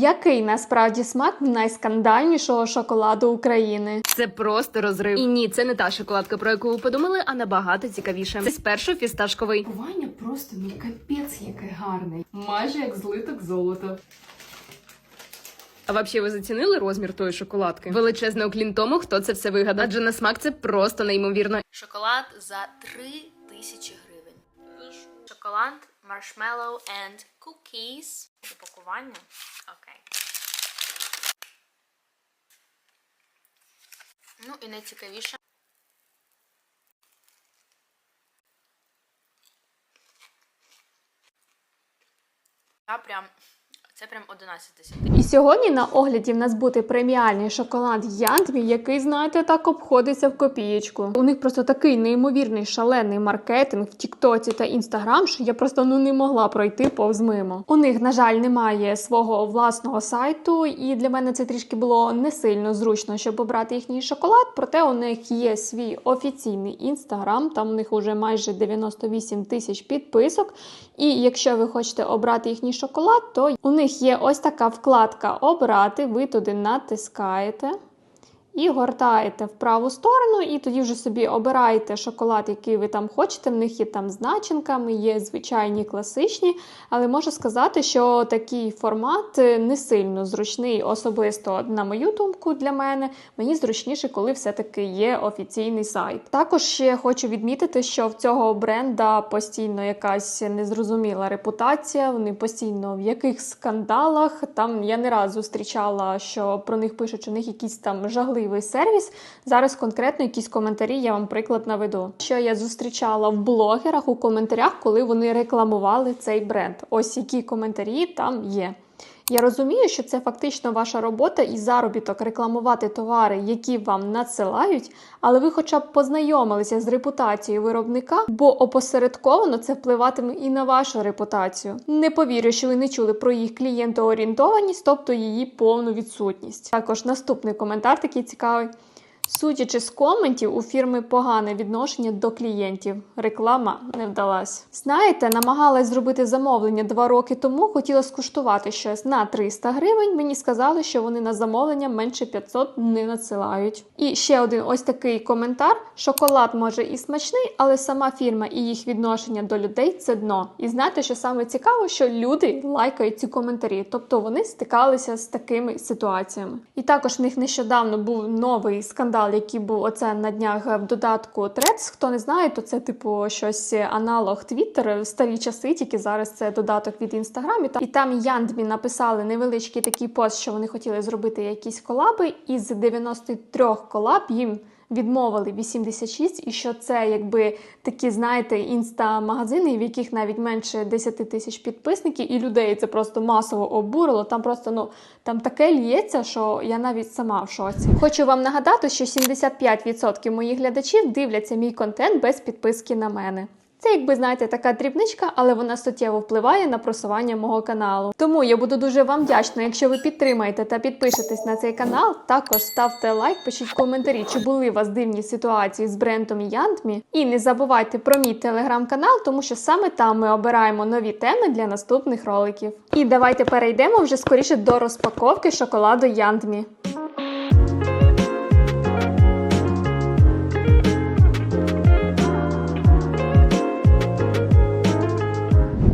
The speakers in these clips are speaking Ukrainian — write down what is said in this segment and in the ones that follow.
Який насправді смак найскандальнішого шоколаду України? Це просто розрив. І ні, це не та шоколадка, про яку ви подумали, а набагато цікавіше. Це спершу фісташковий. Пакування просто ну капець яке гарне. Майже як злиток золота. А взагалі ви зацінили розмір тої шоколадки? Величезний уклін тому, хто це все вигадав. Адже на смак це просто неймовірно. Шоколад за 3 тисячі гривень. Шоколад, маршмеллоу and cookies. Упакування. Окей. Ну і найцікавіше. Я прям. Це прям 11 тисяч. І сьогодні на огляді в нас буде преміальний шоколад Янтмі, який, знаєте, так обходиться в копієчку. У них просто такий неймовірний шалений маркетинг в Тіктоці та Інстаграм, що я просто ну не могла пройти повз мимо. У них, на жаль, немає свого власного сайту, і для мене це трішки було не сильно зручно, щоб обрати їхній шоколад. Проте у них є свій офіційний інстаграм. Там у них вже майже 98 тисяч підписок. І якщо ви хочете обрати їхній шоколад, то у них є ось така вкладка Обрати. Ви туди натискаєте. І гортаєте в праву сторону, і тоді вже собі обираєте шоколад, який ви там хочете. В них є там з начинками, є звичайні класичні. Але можу сказати, що такий формат не сильно зручний, особисто на мою думку, для мене. Мені зручніше, коли все-таки є офіційний сайт. Також ще хочу відмітити, що в цього бренда постійно якась незрозуміла репутація. Вони постійно в яких скандалах. Там я не раз зустрічала, що про них пишуть, що у них якісь там жагливий сервіс. Зараз конкретно якісь коментарі я вам приклад наведу. Що я зустрічала в блогерах у коментарях, коли вони рекламували цей бренд. Ось які коментарі там є. Я розумію, що це фактично ваша робота і заробіток рекламувати товари, які вам надсилають, але ви хоча б познайомилися з репутацією виробника, бо опосередковано це впливатиме і на вашу репутацію. Не повірю, що ви не чули про їх клієнтоорієнтованість, тобто її повну відсутність. Також наступний коментар такий цікавий. Судячи з коментів, у фірми погане відношення до клієнтів. Реклама не вдалась. Знаєте, намагалась зробити замовлення два роки тому. Хотіла скуштувати щось на 300 гривень. Мені сказали, що вони на замовлення менше 500 не надсилають. І ще один ось такий коментар: шоколад може і смачний, але сама фірма і їх відношення до людей це дно. І знаєте, що саме цікаво, що люди лайкають ці коментарі, тобто вони стикалися з такими ситуаціями. І також в них нещодавно був новий скандал, який був оце на днях в додатку Threads. Хто не знає, то це типу щось аналог Twitter в старі часи, тільки зараз це додаток від інстаграмі. І там, і Яндмі написали невеличкий такий пост, що вони хотіли зробити якісь колаби. Із 93 колаб їм відмовили 86, і що це якби такі, знаєте, інста-магазини, в яких навіть менше 10 тисяч підписників, і людей це просто масово обурило. Там просто ну там таке лється, що я навіть сама в шоці. Хочу вам нагадати, що 75% моїх глядачів дивляться мій контент без підписки на мене. Це, якби знаєте, така дрібничка, але вона суттєво впливає на просування мого каналу. Тому я буду дуже вам вдячна, якщо ви підтримаєте та підпишетесь на цей канал. Також ставте лайк, пишіть коментарі, чи були у вас дивні ситуації з брендом Яндмі. І не забувайте про мій телеграм-канал, тому що саме там ми обираємо нові теми для наступних роликів. І давайте перейдемо вже скоріше до розпаковки шоколаду Яндмі.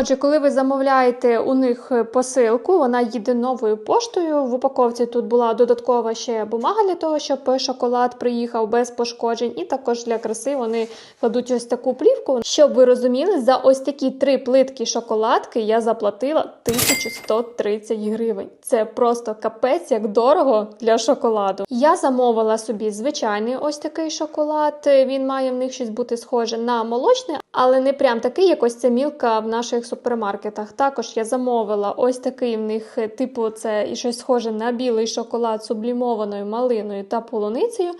Отже, коли ви замовляєте у них посилку, вона їде новою поштою. В упаковці тут була додаткова ще бумага для того, щоб шоколад приїхав без пошкоджень. І також для краси вони кладуть ось таку плівку. Щоб ви розуміли, за ось такі три плитки шоколадки я заплатила 1130 гривень. Це просто капець, як дорого для шоколаду. Я замовила собі звичайний ось такий шоколад. Він має в них щось бути схоже на молочний, але не прям такий, як ось ця мілка в наших супермаркетах. Також я замовила ось такий в них, е, типу, це і щось схоже на білий шоколад з сублімованою малиною та полуницею.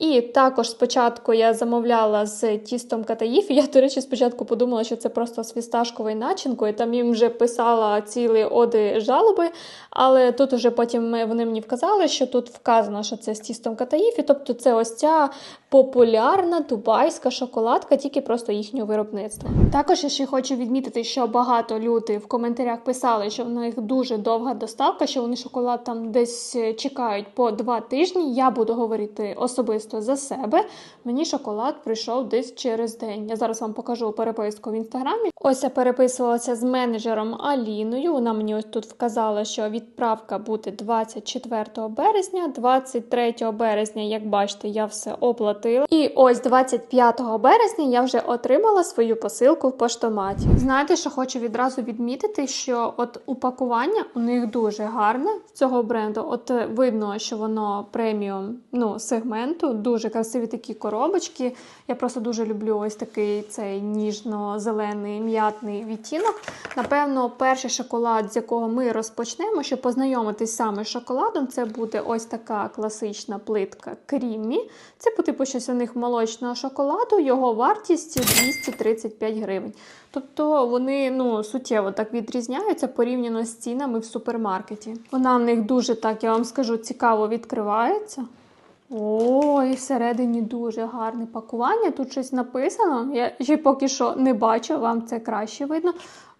І також спочатку я замовляла з тістом катаїф. Я, до речі, спочатку подумала, що це просто з фісташковою начинкою. Там їм вже писала цілі оди жалоби. Але тут уже потім вони мені вказали, що тут вказано, що це з тістом катаїф. І тобто це ось ця популярна дубайська шоколадка, тільки просто їхнього виробництва. Також я ще хочу відмітити, що багато люди в коментарях писали, що в них дуже довга доставка, що вони шоколад там десь е, чекають по два тижні. Я буду говорити особисто за себе. Мені шоколад прийшов десь через день. Я зараз вам покажу переписку в інстаграмі. Ось я переписувалася з менеджером Аліною. Вона мені ось тут вказала, що відправка буде 24 березня, 23 березня, як бачите, я все оплатила. І ось 25 березня я вже отримала свою посилку в поштоматі. Знаєте, що хочу відразу відмітити, що от упакування у них дуже гарне цього бренду. От е, видно, що воно преміум ну, сегменту, дуже красиві такі коробочки. Я просто дуже люблю ось такий цей ніжно-зелений м'ятний відтінок. Напевно, перший шоколад, з якого ми розпочнемо, щоб познайомитись саме з шоколадом, це буде ось така класична плитка Кріммі. Це по типу щось у них молочного шоколаду, його вартість 235 гривень. Тобто вони ну, суттєво так відрізняються порівняно з цінами в супермаркеті. Вона в них дуже так, я вам скажу, цікаво відкривається. О, і всередині дуже гарне пакування. Тут щось написано. Я ще поки що не бачу, вам це краще видно.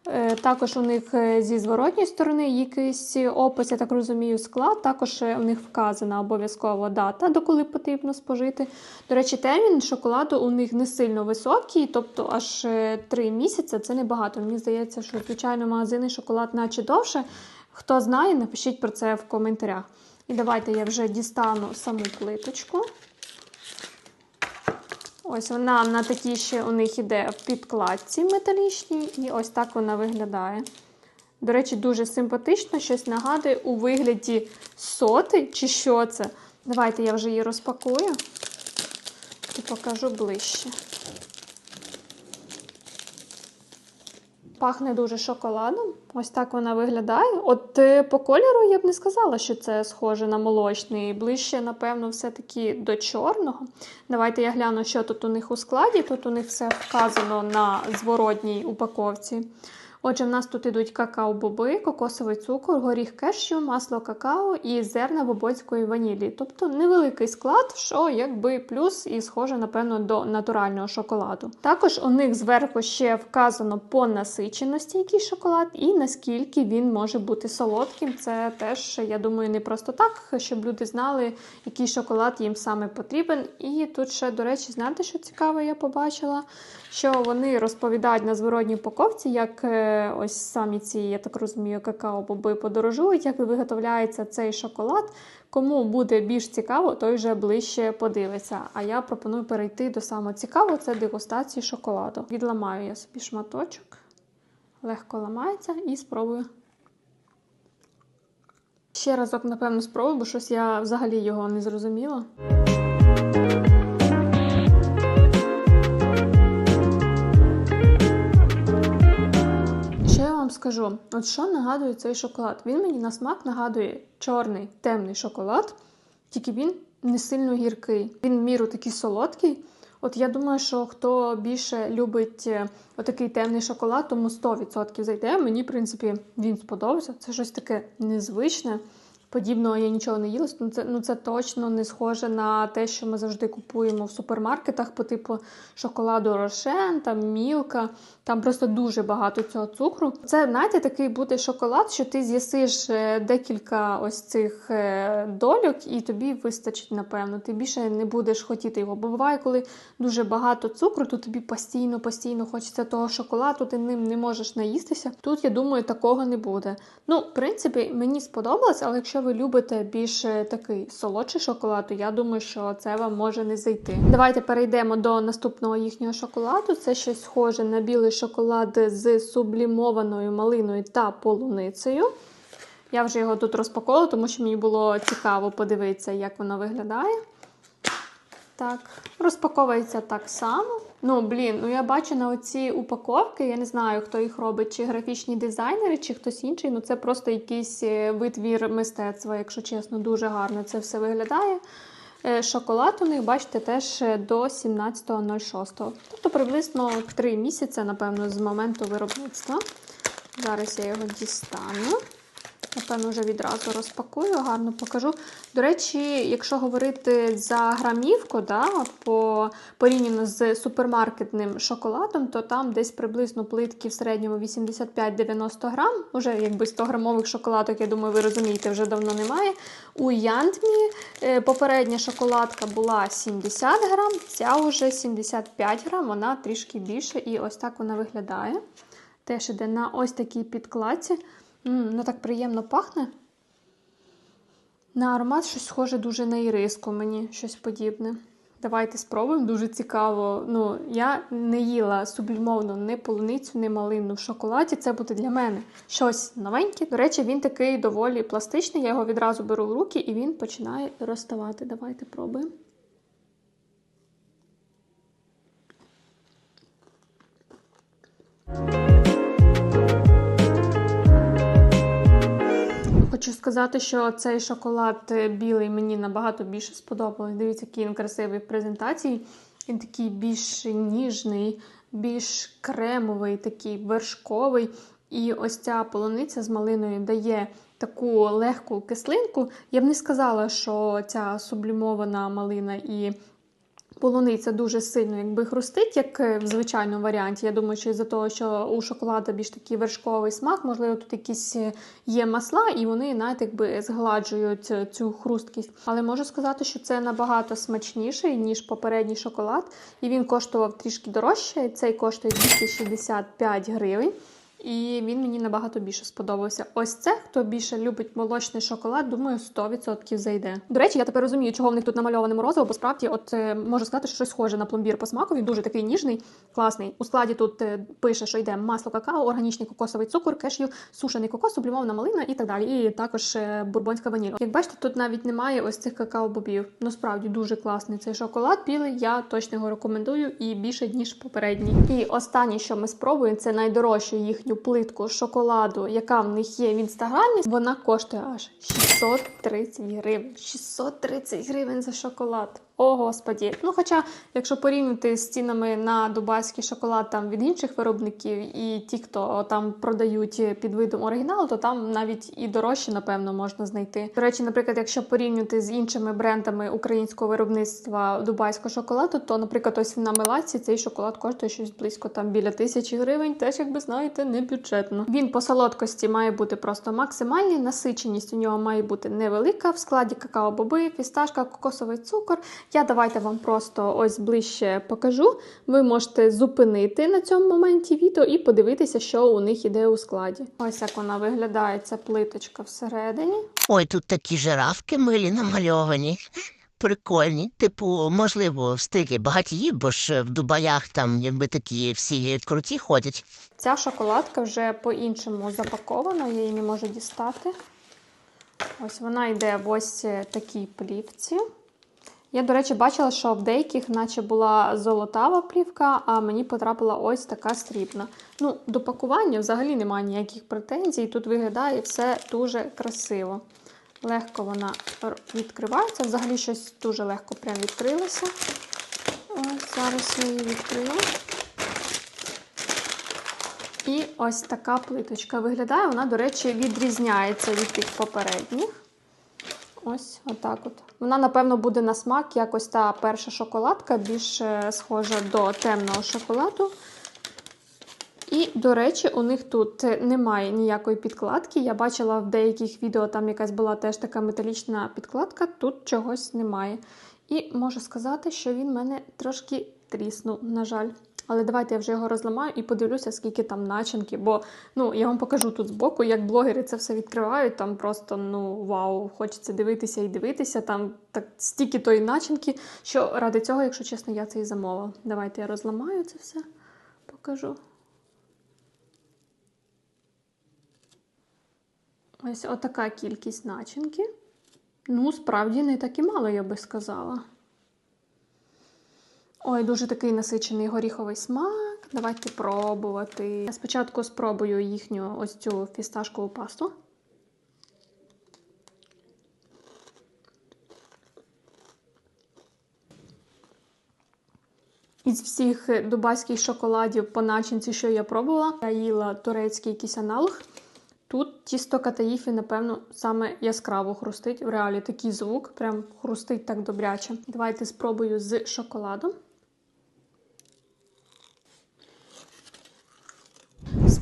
Е, Також у них е, зі зворотньої сторони якийсь опис, я так розумію, склад. Також е, у них вказана обов'язково дата, до коли потрібно спожити. До речі, термін шоколаду у них не сильно високий, тобто аж 3 місяці це небагато. Мені здається, що звичайно магазини шоколад наче довше. Хто знає, напишіть про це в коментарях. І давайте я вже дістану саму плиточку. Ось вона на такій ще у них іде в підкладці металічній, і ось так вона виглядає. До речі, дуже симпатично, щось нагадує у вигляді соти, чи що це. Давайте я вже її розпакую і покажу ближче. Пахне дуже шоколадом. Ось так вона виглядає. От е, по кольору я б не сказала, що це схоже на молочний. Ближче, напевно, все-таки до чорного. Давайте я гляну, що тут у них у складі. Тут у них все вказано на зворотній упаковці. Отже, в нас тут ідуть какао-боби, кокосовий цукор, горіх кешю, масло какао і зерна бобоцької ванілі. Тобто невеликий склад, що якби плюс і схоже, напевно, до натурального шоколаду. Також у них зверху ще вказано по насиченості який шоколад і наскільки він може бути солодким. Це теж, я думаю, не просто так, щоб люди знали, який шоколад їм саме потрібен. І тут ще, до речі, знаєте, що цікаве, я побачила, що вони розповідають на зворотній упаковці, як е, ось самі ці, я так розумію, какао-боби подорожують, як виготовляється цей шоколад. Кому буде більш цікаво, той вже ближче подивиться. А я пропоную перейти до самого цікавого це дегустації шоколаду. Відламаю я собі шматочок, легко ламається і спробую. Ще разок, напевно, спробую, бо щось я взагалі його не зрозуміла. Скажу? От що нагадує цей шоколад? Він мені на смак нагадує чорний темний шоколад, тільки він не сильно гіркий. Він в міру такий солодкий. От я думаю, що хто більше любить е, отакий темний шоколад, тому 100% зайде. Мені, в принципі, він сподобався. Це щось таке незвичне. Подібного я нічого не їла. Ну це, ну це точно не схоже на те, що ми завжди купуємо в супермаркетах по типу шоколаду Рошен, там Мілка. Там просто дуже багато цього цукру. Це, знаєте, такий буде шоколад, що ти з'їсиш е, декілька ось цих е, дольок, і тобі вистачить, напевно. Ти більше не будеш хотіти його. Бо буває, коли дуже багато цукру, то тобі постійно, постійно хочеться того шоколаду, ти ним не можеш наїстися. Тут, я думаю, такого не буде. Ну, в принципі, мені сподобалось, але якщо ви любите більш такий солодший шоколад, то я думаю, що це вам може не зайти. Давайте перейдемо до наступного їхнього шоколаду. Це щось схоже на білий шоколад з сублімованою малиною та полуницею. Я вже його тут розпаковувала, тому що мені було цікаво подивитися, як воно виглядає. Так, розпаковується так само. Ну, блін, ну я бачу на оці упаковки, я не знаю, хто їх робить, чи графічні дизайнери, чи хтось інший. Ну, це просто якийсь е, витвір мистецтва, якщо чесно, дуже гарно це все виглядає. Е, Шоколад у них, бачите, теж е, до 17.06. Тобто приблизно 3 місяці, напевно, з моменту виробництва. Зараз я його дістану. Напевно, вже відразу розпакую, гарно покажу. До речі, якщо говорити за грамівку, да, по, порівняно з супермаркетним шоколадом, то там десь приблизно плитки в середньому 85-90 грам. Уже якби 100 грамових шоколадок, я думаю, ви розумієте, вже давно немає. У Янтмі е, попередня шоколадка була 70 грам, ця вже 75 грам, вона трішки більше, і ось так вона виглядає. Теж іде на ось такій підкладці. Ну так приємно пахне. На аромат щось схоже дуже на іриску, мені щось подібне. Давайте спробуємо, дуже цікаво. Ну, я не їла сублімовну ні полуницю, ні малину в шоколаді. Це буде для мене щось новеньке. До речі, він такий доволі пластичний. Я його відразу беру в руки і він починає розставати. Давайте пробуємо. Хочу сказати, що цей шоколад е, білий мені набагато більше сподобався. Дивіться, який він красивий в презентації. Він такий більш ніжний, більш кремовий, такий вершковий. І ось ця полуниця з малиною дає таку легку кислинку. Я б не сказала, що ця сублімована малина і полуниця дуже сильно якби хрустить, як е, в звичайному варіанті. Я думаю, що із-за того, що у шоколада більш такий вершковий смак, можливо, тут якісь е, є масла, і вони навіть якби згладжують е, цю хрусткість. Але можу сказати, що це набагато смачніший, ніж попередній шоколад. І він коштував трішки дорожче. Цей коштує 265 гривень. І він мені набагато більше сподобався. Ось це, хто більше любить молочний шоколад, думаю, 100% зайде. До речі, я тепер розумію, чого в них тут намальоване морозиво, бо справді, от е, можу сказати, що щось схоже на пломбір по смаку. Він дуже такий ніжний, класний. У складі тут е, пише, що йде масло какао, органічний кокосовий цукор, кешю, сушений кокос, сублімована малина і так далі. І також е, бурбонська ваніль. Як бачите, тут навіть немає ось цих какао-бобів. Ну справді дуже класний цей шоколад. Білий я точно його рекомендую і більше ніж попередній. І останнє, що ми спробуємо, це найдорожчу їхню плитку шоколаду, яка в них є в інстаграмі. Вона коштує аж 630 гривень. 630 гривень за шоколад. О, господі. Ну, хоча, якщо порівняти з цінами на дубайський шоколад там від інших виробників і ті, хто там продають під видом оригіналу, то там навіть і дорожче, напевно, можна знайти. До речі, наприклад, якщо порівняти з іншими брендами українського виробництва дубайського шоколаду, то, наприклад, ось на Мелаці цей шоколад коштує щось близько там біля тисячі гривень. Теж, як ви знаєте, не бюджетно. Він по солодкості має бути просто максимальний, насиченість у нього має бути невелика. В складі какао-боби, фісташка, кокосовий цукор. Я давайте вам просто ось ближче покажу. Ви можете зупинити на цьому моменті відео і подивитися, що у них іде у складі. Ось як вона виглядає, ця плиточка всередині. Ой, тут такі жирафки милі намальовані. Прикольні. Типу, можливо, в стилі багатіїв, бо ж в Дубаях там якби такі всі круті ходять. Ця шоколадка вже по-іншому запакована, я її не можу дістати. Ось вона йде в ось такій плівці. Я, до речі, бачила, що в деяких, наче була золотава плівка, а мені потрапила ось така срібна. Ну, до пакування взагалі немає ніяких претензій. Тут виглядає все дуже красиво. Легко вона відкривається. Взагалі щось дуже легко прям відкрилося. Ось зараз я її відкрила. І ось така плиточка виглядає. Вона, до речі, відрізняється від тих попередніх. Ось отак от. Вона, напевно, буде на смак, як ось та перша шоколадка, більш е, схожа до темного шоколаду. І, до речі, у них тут немає ніякої підкладки. Я бачила в деяких відео, там якась була теж така металічна підкладка, тут чогось немає. І можу сказати, що він мене трошки тріснув, на жаль. Але давайте я вже його розламаю і подивлюся, скільки там начинки. Бо ну, я вам покажу тут збоку, як блогери це все відкривають. Там просто ну вау, хочеться дивитися і дивитися. Там так стільки тої начинки, що ради цього, якщо чесно, я це і замовила. Давайте я розламаю це все, покажу. Ось отака кількість начинки. Ну, справді не так і мало, я би сказала. Ой, дуже такий насичений горіховий смак. Давайте пробувати. Я спочатку спробую їхню ось цю фісташкову пасту. Із всіх дубайських шоколадів по начинці, що я пробувала, я їла турецький якийсь аналог. Тут тісто катаїфі, напевно, саме яскраво хрустить. В реалі такий звук, прям хрустить так добряче. Давайте спробую з шоколадом.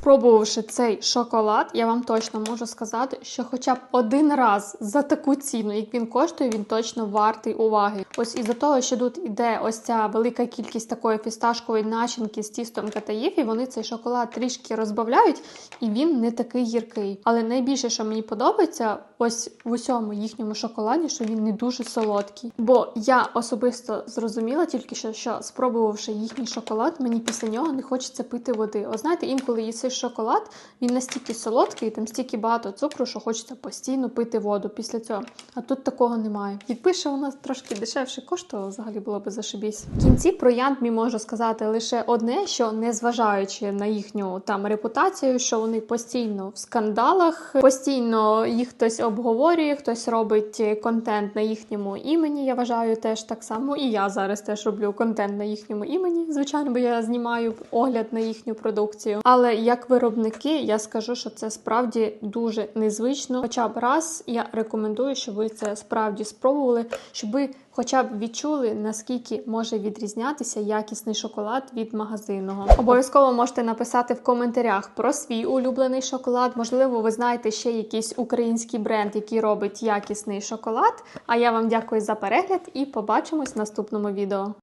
Спробувавши цей шоколад, я вам точно можу сказати, що хоча б один раз за таку ціну, як він коштує, він точно вартий уваги. Ось із-за того, що тут іде ось ця велика кількість такої фісташкової начинки з тістом катаїфі, вони цей шоколад трішки розбавляють, і він не такий гіркий. Але найбільше, що мені подобається, ось в усьому їхньому шоколаді, що він не дуже солодкий. Бо я особисто зрозуміла тільки що, що спробувавши їхній шоколад, мені після нього не хочеться пити води. О, знаєте, інколи їсиш шоколад, він настільки солодкий, там стільки багато цукру, що хочеться постійно пити воду після цього. А тут такого немає. Якби ще вона трошки дешевше коштувала, взагалі було б зашибісь. В кінці про Янтмі можу сказати лише одне, що незважаючи на їхню там репутацію, що вони постійно в скандалах, постійно їх хтось обговорює, хтось робить контент на їхньому імені. Я вважаю теж так само. І я зараз теж роблю контент на їхньому імені. Звичайно, бо я знімаю огляд на їхню продукцію. Але як виробники, я скажу, що це справді дуже незвично. Хоча б раз я рекомендую, щоб ви це справді спробували, щоб ви хоча б відчули, наскільки може відрізнятися якісний шоколад від магазинного. Обов'язково можете написати в коментарях про свій улюблений шоколад. Можливо, ви знаєте ще якийсь український бренд, який робить якісний шоколад. А я вам дякую за перегляд і побачимось в наступному відео.